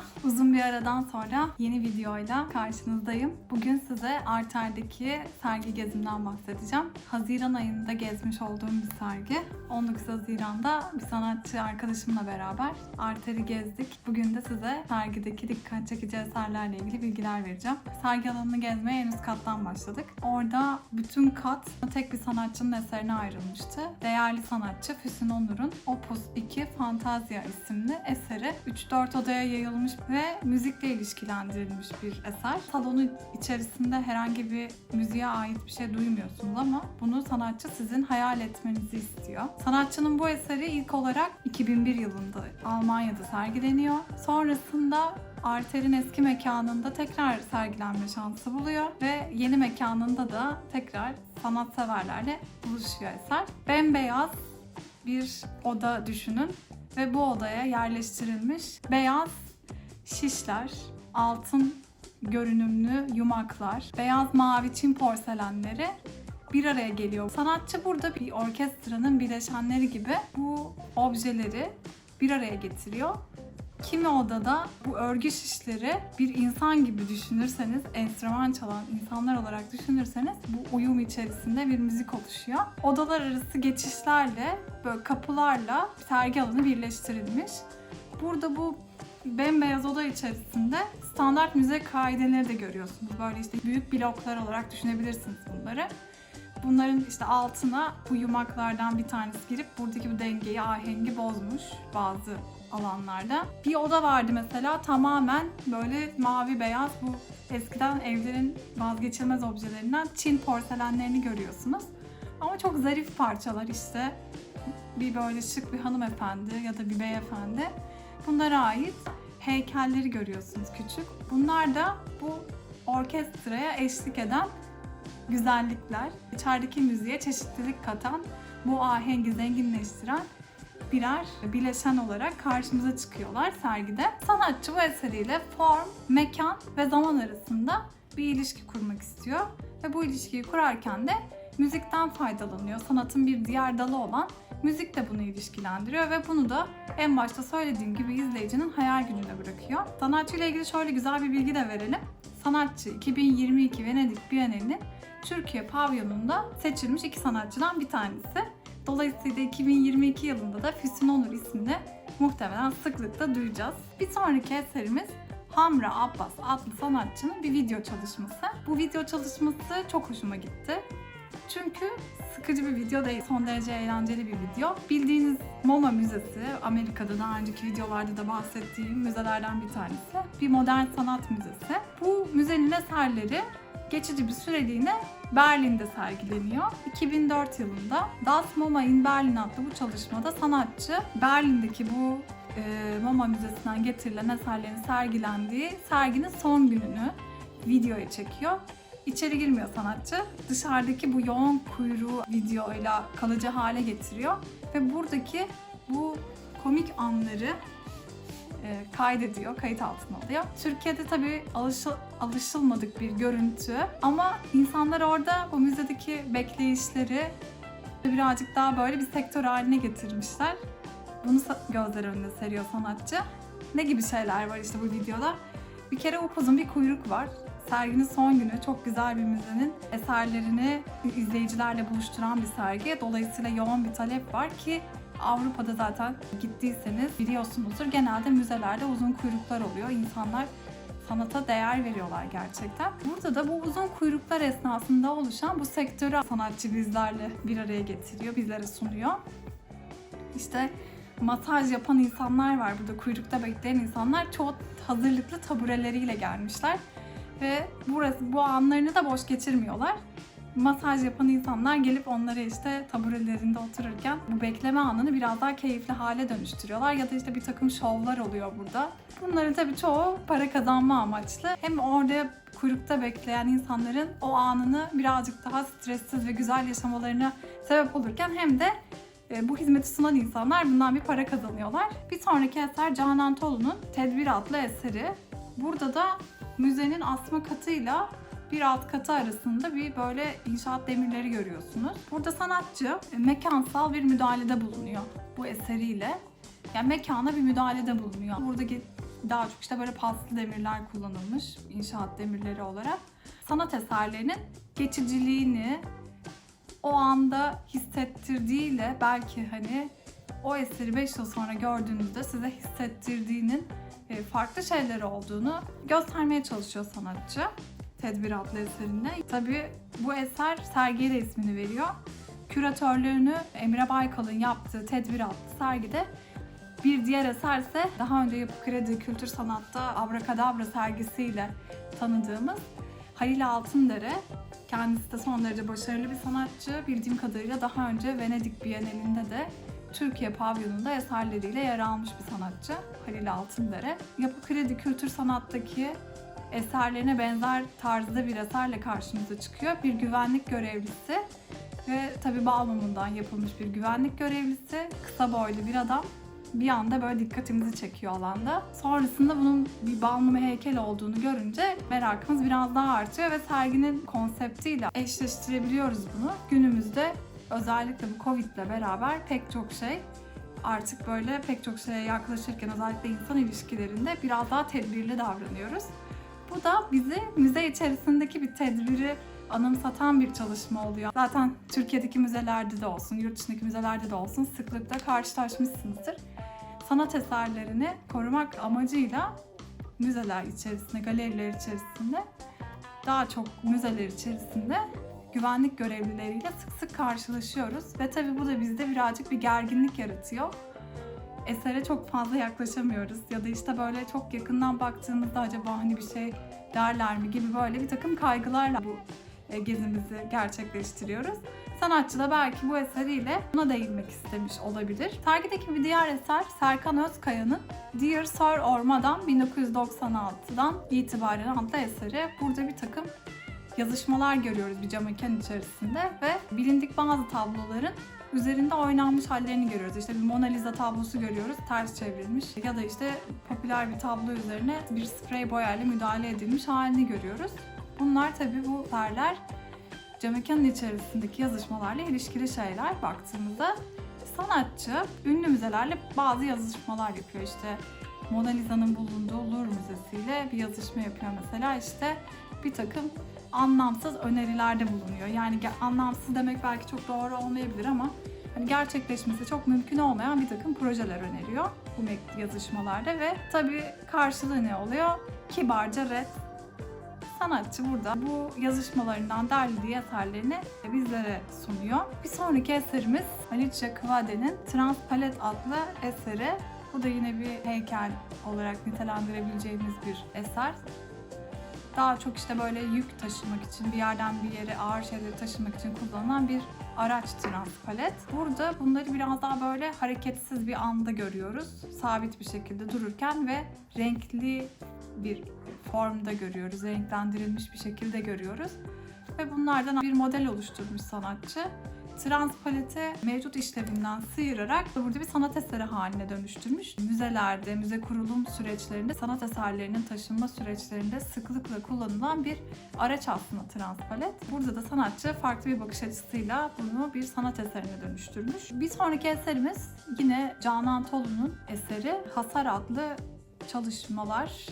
Merhaba. Uzun bir aradan sonra yeni videoyla karşınızdayım. Bugün size Arter'deki sergi gezimden bahsedeceğim. Haziran ayında gezmiş olduğum bir sergi. 19 Haziran'da bir sanatçı arkadaşımla beraber Arter'i gezdik. Bugün de size sergideki dikkat çekici eserlerle ilgili bilgiler vereceğim. Sergi alanını gezmeye en üst kattan başladık. Orada bütün kat tek bir sanatçının eserine ayrılmıştı. Değerli sanatçı Füsun Onur'un Opus 2 Fantazia isimli eseri 3-4 odaya yayılmış ve müzikle ilişkilendirilmiş bir eser. Salonun içerisinde herhangi bir müziğe ait bir şey duymuyorsunuz ama bunu sanatçı sizin hayal etmenizi istiyor. Sanatçının bu eseri ilk olarak 2001 yılında Almanya'da sergileniyor. Sonrasında Arter'in eski mekanında tekrar sergilenme şansı buluyor ve yeni mekanında da tekrar sanatseverlerle buluşuyor eser. Bembeyaz bir oda düşünün ve bu odaya yerleştirilmiş beyaz şişler, altın görünümlü yumaklar, beyaz mavi Çin porselenleri bir araya geliyor. Sanatçı burada bir orkestranın bileşenleri gibi bu objeleri bir araya getiriyor. Kimi odada bu örgü şişleri bir insan gibi düşünürseniz, enstrüman çalan insanlar olarak düşünürseniz bu uyum içerisinde bir müzik oluşuyor. Odalar arası geçişlerle, böyle kapılarla sergi alanı birleştirilmiş. Burada bu bembeyaz oda içerisinde standart müze kaideleri de görüyorsunuz. Böyle işte büyük bloklar olarak düşünebilirsiniz bunları. Bunların işte altına bu yumaklardan bir tanesi girip buradaki bu dengeyi, ahengi bozmuş bazı alanlarda. Bir oda vardı mesela tamamen böyle mavi beyaz bu eskiden evlerin vazgeçilmez objelerinden Çin porselenlerini görüyorsunuz. Ama çok zarif parçalar işte. Bir böyle şık bir hanımefendi ya da bir beyefendi. Bunlara ait heykelleri görüyorsunuz küçük. Bunlar da bu orkestraya eşlik eden güzellikler. İçerideki müziğe çeşitlilik katan, bu ahengi zenginleştiren birer bileşen olarak karşımıza çıkıyorlar sergide. Sanatçı bu eseriyle form, mekan ve zaman arasında bir ilişki kurmak istiyor. Ve bu ilişkiyi kurarken de müzikten faydalanıyor. Sanatın bir diğer dalı olan müzik de bunu ilişkilendiriyor ve bunu da en başta söylediğim gibi izleyicinin hayal gücüne bırakıyor. Sanatçı ile ilgili şöyle güzel bir bilgi de verelim. Sanatçı 2022 Venedik Bienalinin Türkiye pavyonunda seçilmiş iki sanatçıdan bir tanesi. Dolayısıyla 2022 yılında da Füsun Onur ismini muhtemelen sıklıkla duyacağız. Bir sonraki eserimiz Hamra Abbas adlı sanatçının bir video çalışması. Bu video çalışması çok hoşuma gitti. Çünkü sıkıcı bir video değil, son derece eğlenceli bir video. Bildiğiniz MoMA Müzesi, Amerika'da daha önceki videolarda da bahsettiğim müzelerden bir tanesi. Bir modern sanat müzesi. Bu müzenin eserleri geçici bir süreliğine Berlin'de sergileniyor. 2004 yılında Das MoMA in Berlin adlı bu çalışmada sanatçı Berlin'deki bu e, MoMA Müzesi'nden getirilen eserlerin sergilendiği serginin son gününü videoya çekiyor. İçeri girmiyor sanatçı. Dışarıdaki bu yoğun kuyruğu videoyla kalıcı hale getiriyor. Ve buradaki bu komik anları e, kaydediyor, kayıt altına alıyor. Türkiye'de tabii alışıl, alışılmadık bir görüntü ama insanlar orada bu müzedeki bekleyişleri birazcık daha böyle bir sektör haline getirmişler. Bunu gözler önüne seriyor sanatçı. Ne gibi şeyler var işte bu videoda? Bir kere upuzun bir kuyruk var. Serginin son günü çok güzel bir müzenin eserlerini izleyicilerle buluşturan bir sergi. Dolayısıyla yoğun bir talep var ki Avrupa'da zaten gittiyseniz biliyorsunuzdur. Genelde müzelerde uzun kuyruklar oluyor. İnsanlar sanata değer veriyorlar gerçekten. Burada da bu uzun kuyruklar esnasında oluşan bu sektörü sanatçı bizlerle bir araya getiriyor, bizlere sunuyor. İşte masaj yapan insanlar var burada, kuyrukta bekleyen insanlar. Çoğu hazırlıklı tabureleriyle gelmişler. Ve burası, bu anlarını da boş geçirmiyorlar masaj yapan insanlar gelip onları işte taburelerinde otururken bu bekleme anını biraz daha keyifli hale dönüştürüyorlar ya da işte bir takım şovlar oluyor burada. Bunların tabii çoğu para kazanma amaçlı. Hem orada kuyrukta bekleyen insanların o anını birazcık daha stressiz ve güzel yaşamalarına sebep olurken hem de e, bu hizmeti sunan insanlar bundan bir para kazanıyorlar. Bir sonraki eser Canan Tolu'nun Tedbir adlı eseri. Burada da müzenin asma katıyla bir alt katı arasında bir böyle inşaat demirleri görüyorsunuz. Burada sanatçı e, mekansal bir müdahalede bulunuyor bu eseriyle. Yani mekana bir müdahalede bulunuyor. Buradaki Daha çok işte böyle paslı demirler kullanılmış inşaat demirleri olarak. Sanat eserlerinin geçiciliğini o anda hissettirdiğiyle belki hani o eseri 5 yıl sonra gördüğünüzde size hissettirdiğinin farklı şeyler olduğunu göstermeye çalışıyor sanatçı. Tedbir adlı eserinde. Tabii bu eser sergiye de ismini veriyor. Küratörlüğünü Emre Baykal'ın yaptığı Tedbir adlı sergide bir diğer eserse daha önce Yapı Kredi Kültür Sanat'ta Abrakadabra sergisiyle tanıdığımız Halil Altındere. Kendisi de son derece başarılı bir sanatçı. Bildiğim kadarıyla daha önce Venedik Bienalinde de Türkiye pavyonunda eserleriyle yer almış bir sanatçı Halil Altındere. Yapı Kredi Kültür Sanat'taki eserlerine benzer tarzda bir eserle karşımıza çıkıyor. Bir güvenlik görevlisi ve tabi bal mumundan yapılmış bir güvenlik görevlisi, kısa boylu bir adam bir anda böyle dikkatimizi çekiyor alanda. Sonrasında bunun bir bal mumu heykel olduğunu görünce merakımız biraz daha artıyor ve serginin konseptiyle eşleştirebiliyoruz bunu. Günümüzde özellikle bu Covid ile beraber pek çok şey artık böyle pek çok şeye yaklaşırken özellikle insan ilişkilerinde biraz daha tedbirli davranıyoruz. Bu da bizi müze içerisindeki bir tedbiri anımsatan bir çalışma oluyor. Zaten Türkiye'deki müzelerde de olsun, yurt dışındaki müzelerde de olsun sıklıkla karşılaşmışsınızdır. Sanat eserlerini korumak amacıyla müzeler içerisinde, galeriler içerisinde, daha çok müzeler içerisinde güvenlik görevlileriyle sık sık karşılaşıyoruz. Ve tabii bu da bizde birazcık bir gerginlik yaratıyor. Esere çok fazla yaklaşamıyoruz ya da işte böyle çok yakından baktığımızda acaba hani bir şey derler mi gibi böyle bir takım kaygılarla bu e, gezimizi gerçekleştiriyoruz. Sanatçı da belki bu eseriyle buna değinmek istemiş olabilir. Sergideki bir diğer eser Serkan Özkaya'nın Dear Sir Orma'dan 1996'dan itibaren adlı eseri. Burada bir takım yazışmalar görüyoruz bir cam mekan içerisinde ve bilindik bazı tabloların üzerinde oynanmış hallerini görüyoruz. İşte bir Mona Lisa tablosu görüyoruz, ters çevrilmiş ya da işte popüler bir tablo üzerine bir sprey boyayla müdahale edilmiş halini görüyoruz. Bunlar tabii bu eserler camekanın içerisindeki yazışmalarla ilişkili şeyler baktığımızda sanatçı ünlü müzelerle bazı yazışmalar yapıyor. İşte Mona Lisa'nın bulunduğu Louvre Müzesi ile bir yazışma yapıyor mesela işte bir takım anlamsız önerilerde bulunuyor. Yani anlamsız demek belki çok doğru olmayabilir ama hani gerçekleşmesi çok mümkün olmayan bir takım projeler öneriyor bu yazışmalarda ve tabii karşılığı ne oluyor? Kibarca red sanatçı burada bu yazışmalarından derlediği eserlerini bizlere sunuyor. Bir sonraki eserimiz Alicia Kıvade'nin Transpalet adlı eseri. Bu da yine bir heykel olarak nitelendirebileceğimiz bir eser. Daha çok işte böyle yük taşımak için, bir yerden bir yere ağır şeyleri taşımak için kullanılan bir araç transpalet. Burada bunları biraz daha böyle hareketsiz bir anda görüyoruz. Sabit bir şekilde dururken ve renkli bir formda görüyoruz. Renklendirilmiş bir şekilde görüyoruz. Ve bunlardan bir model oluşturmuş sanatçı. Transpaleti mevcut işlevinden sıyırarak burada bir sanat eseri haline dönüştürmüş. Müzelerde, müze kurulum süreçlerinde, sanat eserlerinin taşınma süreçlerinde sıklıkla kullanılan bir araç aslında transpalet. Burada da sanatçı farklı bir bakış açısıyla bunu bir sanat eserine dönüştürmüş. Bir sonraki eserimiz yine Canan Tolu'nun eseri Hasar adlı çalışmalar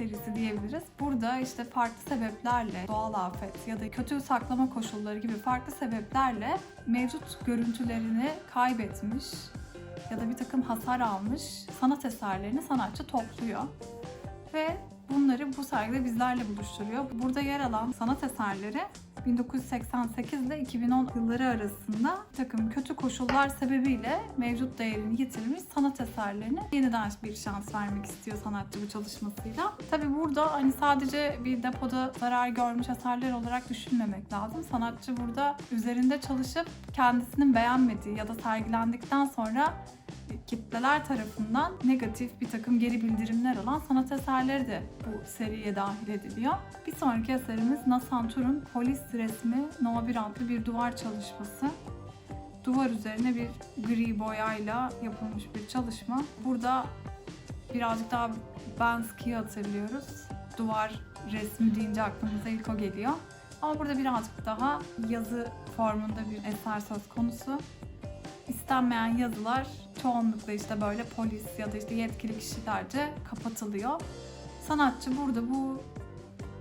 serisi diyebiliriz. Burada işte farklı sebeplerle doğal afet ya da kötü saklama koşulları gibi farklı sebeplerle mevcut görüntülerini kaybetmiş ya da bir takım hasar almış sanat eserlerini sanatçı topluyor. Ve bunları bu sergide bizlerle buluşturuyor. Burada yer alan sanat eserleri 1988 ile 2010 yılları arasında bir takım kötü koşullar sebebiyle mevcut değerini yitirmiş sanat eserlerine yeniden bir şans vermek istiyor sanatçı bu çalışmasıyla. Tabi burada hani sadece bir depoda zarar görmüş eserler olarak düşünmemek lazım. Sanatçı burada üzerinde çalışıp kendisinin beğenmediği ya da sergilendikten sonra kitleler tarafından negatif bir takım geri bildirimler alan sanat eserleri de bu seriye dahil ediliyor. Bir sonraki eserimiz Nasan Tur'un Polis resmi No 1 adlı bir duvar çalışması. Duvar üzerine bir gri boyayla yapılmış bir çalışma. Burada birazcık daha Banksky'yi hatırlıyoruz. Duvar resmi deyince aklımıza ilk o geliyor. Ama burada birazcık daha yazı formunda bir eser söz konusu. İstenmeyen yazılar çoğunlukla işte böyle polis ya da işte yetkili kişilerce kapatılıyor. Sanatçı burada bu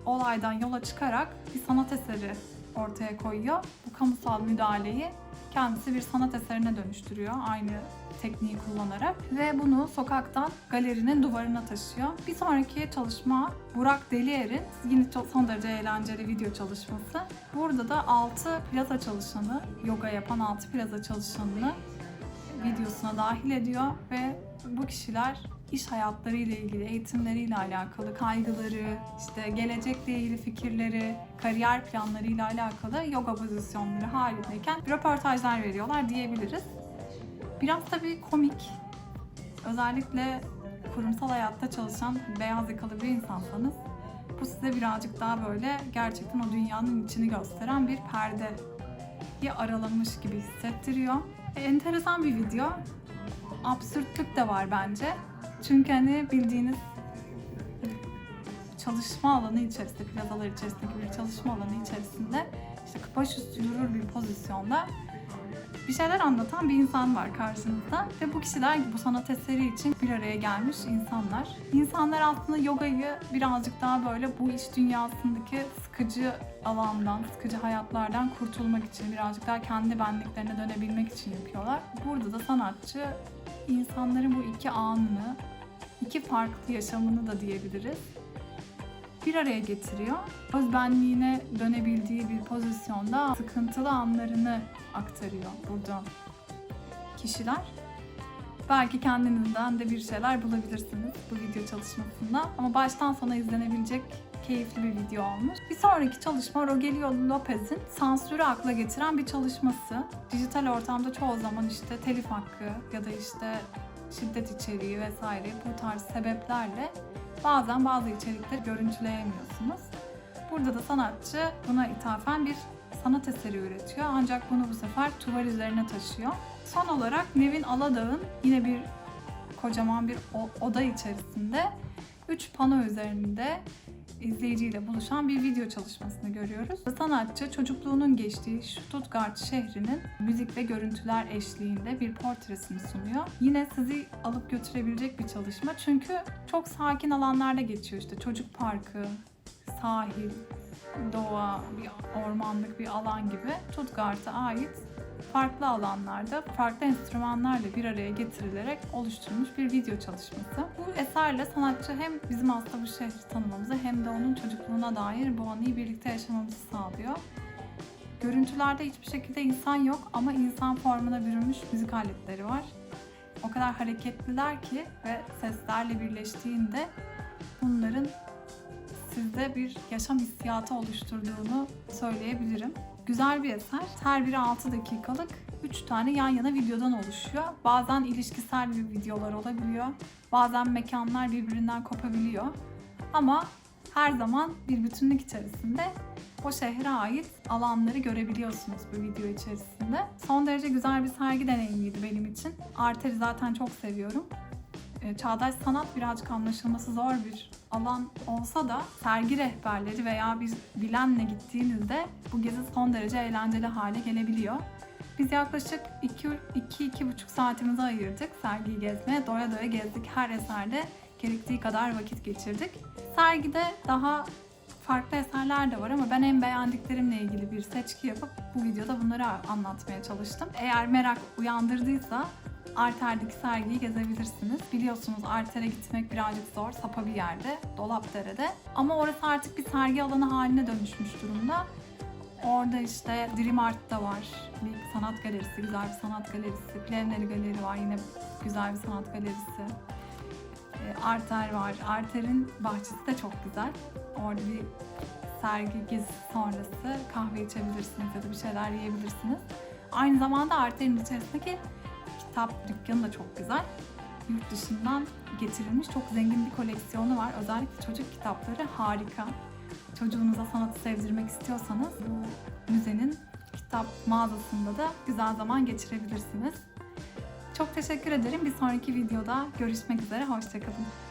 olaydan yola çıkarak bir sanat eseri ortaya koyuyor. Bu kamusal müdahaleyi kendisi bir sanat eserine dönüştürüyor aynı tekniği kullanarak ve bunu sokaktan galerinin duvarına taşıyor. Bir sonraki çalışma Burak Deliyer'in yine çok son derece eğlenceli video çalışması. Burada da 6 plaza çalışanı, yoga yapan 6 plaza çalışanını videosuna dahil ediyor ve bu kişiler iş hayatları ile ilgili, eğitimleriyle alakalı kaygıları, işte gelecekle ilgili fikirleri, kariyer planları ile alakalı yoga pozisyonları halindeyken röportajlar veriyorlar diyebiliriz. Biraz tabii komik. Özellikle kurumsal hayatta çalışan beyaz yakalı bir insansanız bu size birazcık daha böyle gerçekten o dünyanın içini gösteren bir perdeyi aralamış gibi hissettiriyor. E, enteresan bir video. Absürtlük de var bence. Çünkü hani bildiğiniz çalışma alanı içerisinde, plazalar içerisindeki bir çalışma alanı içerisinde işte başüstü durur bir pozisyonda bir şeyler anlatan bir insan var karşınızda ve bu kişiler bu sanat eseri için bir araya gelmiş insanlar. İnsanlar aslında yogayı birazcık daha böyle bu iş dünyasındaki sıkıcı alandan, sıkıcı hayatlardan kurtulmak için, birazcık daha kendi benliklerine dönebilmek için yapıyorlar. Burada da sanatçı insanların bu iki anını, iki farklı yaşamını da diyebiliriz bir araya getiriyor. Özbenliğine dönebildiği bir pozisyonda sıkıntılı anlarını aktarıyor burada kişiler. Belki kendinizden de bir şeyler bulabilirsiniz bu video çalışmasında. Ama baştan sona izlenebilecek keyifli bir video olmuş. Bir sonraki çalışma Rogelio Lopez'in sansürü akla getiren bir çalışması. Dijital ortamda çoğu zaman işte telif hakkı ya da işte şiddet içeriği vesaire bu tarz sebeplerle bazen bazı içerikleri görüntüleyemiyorsunuz. Burada da sanatçı buna ithafen bir sanat eseri üretiyor ancak bunu bu sefer tuval üzerine taşıyor. Son olarak Nevin Aladağ'ın yine bir kocaman bir oda içerisinde 3 pano üzerinde izleyiciyle buluşan bir video çalışmasını görüyoruz. Sanatçı çocukluğunun geçtiği Stuttgart şehrinin müzik ve görüntüler eşliğinde bir portresini sunuyor. Yine sizi alıp götürebilecek bir çalışma çünkü çok sakin alanlarda geçiyor işte çocuk parkı, sahil, doğa, bir ormanlık bir alan gibi Stuttgart'a ait farklı alanlarda, farklı enstrümanlarla bir araya getirilerek oluşturulmuş bir video çalışması. Bu eserle sanatçı hem bizim aslında bu şehri tanımamızı hem de onun çocukluğuna dair bu anıyı birlikte yaşamamızı sağlıyor. Görüntülerde hiçbir şekilde insan yok ama insan formuna bürünmüş müzik aletleri var. O kadar hareketliler ki ve seslerle birleştiğinde bunların sizde bir yaşam hissiyatı oluşturduğunu söyleyebilirim. Güzel bir eser. Her biri 6 dakikalık 3 tane yan yana videodan oluşuyor. Bazen ilişkisel bir videolar olabiliyor. Bazen mekanlar birbirinden kopabiliyor. Ama her zaman bir bütünlük içerisinde o şehre ait alanları görebiliyorsunuz bu video içerisinde. Son derece güzel bir sergi deneyimiydi benim için. Arter'i zaten çok seviyorum. E, Çağdaş sanat birazcık anlaşılması zor bir alan olsa da sergi rehberleri veya bir bilenle gittiğinizde bu gezi son derece eğlenceli hale gelebiliyor. Biz yaklaşık 2-2,5 saatimizi ayırdık sergiyi gezmeye. Doya doya gezdik. Her eserde gerektiği kadar vakit geçirdik. Sergide daha farklı eserler de var ama ben en beğendiklerimle ilgili bir seçki yapıp bu videoda bunları anlatmaya çalıştım. Eğer merak uyandırdıysa Arter'deki sergiyi gezebilirsiniz. Biliyorsunuz Arter'e gitmek birazcık zor, sapa bir yerde, Dolapdere'de. Ama orası artık bir sergi alanı haline dönüşmüş durumda. Orada işte Dream Art'ta var. Bir sanat galerisi, güzel bir sanat galerisi. Plevneri Galeri var yine güzel bir sanat galerisi. E, Arter var. Arter'in bahçesi de çok güzel. Orada bir sergi gezisi sonrası kahve içebilirsiniz ya da bir şeyler yiyebilirsiniz. Aynı zamanda Arter'in içerisindeki kitap dükkanı da çok güzel. Yurt dışından getirilmiş çok zengin bir koleksiyonu var. Özellikle çocuk kitapları harika. Çocuğunuza sanatı sevdirmek istiyorsanız bu müzenin kitap mağazasında da güzel zaman geçirebilirsiniz. Çok teşekkür ederim. Bir sonraki videoda görüşmek üzere. Hoşçakalın.